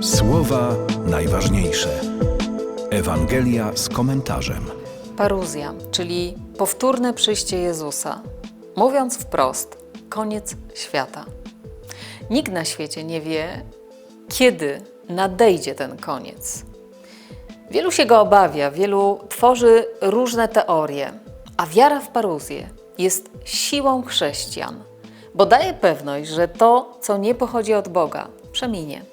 Słowa najważniejsze. Ewangelia z komentarzem. Paruzja, czyli powtórne przyjście Jezusa. Mówiąc wprost, koniec świata. Nikt na świecie nie wie, kiedy nadejdzie ten koniec. Wielu się go obawia, wielu tworzy różne teorie, a wiara w paruzję jest siłą chrześcijan, bo daje pewność, że to, co nie pochodzi od Boga, przeminie,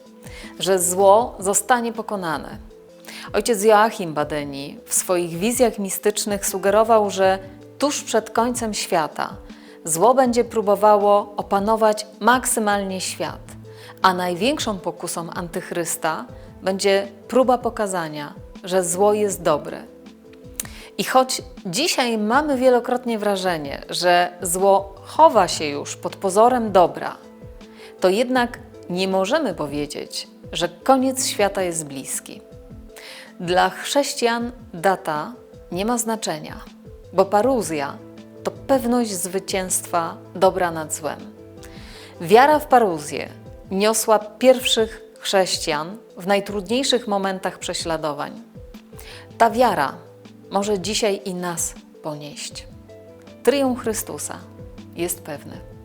że zło zostanie pokonane. Ojciec Joachim Badeni w swoich wizjach mistycznych sugerował, że tuż przed końcem świata zło będzie próbowało opanować maksymalnie świat, a największą pokusą antychrysta będzie próba pokazania, że zło jest dobre. I choć dzisiaj mamy wielokrotnie wrażenie, że zło chowa się już pod pozorem dobra, to jednak nie możemy powiedzieć, że koniec świata jest bliski. Dla chrześcijan data nie ma znaczenia, bo paruzja to pewność zwycięstwa dobra nad złem. Wiara w paruzję niosła pierwszych chrześcijan w najtrudniejszych momentach prześladowań. Ta wiara może dzisiaj i nas ponieść. Triumf Chrystusa jest pewny.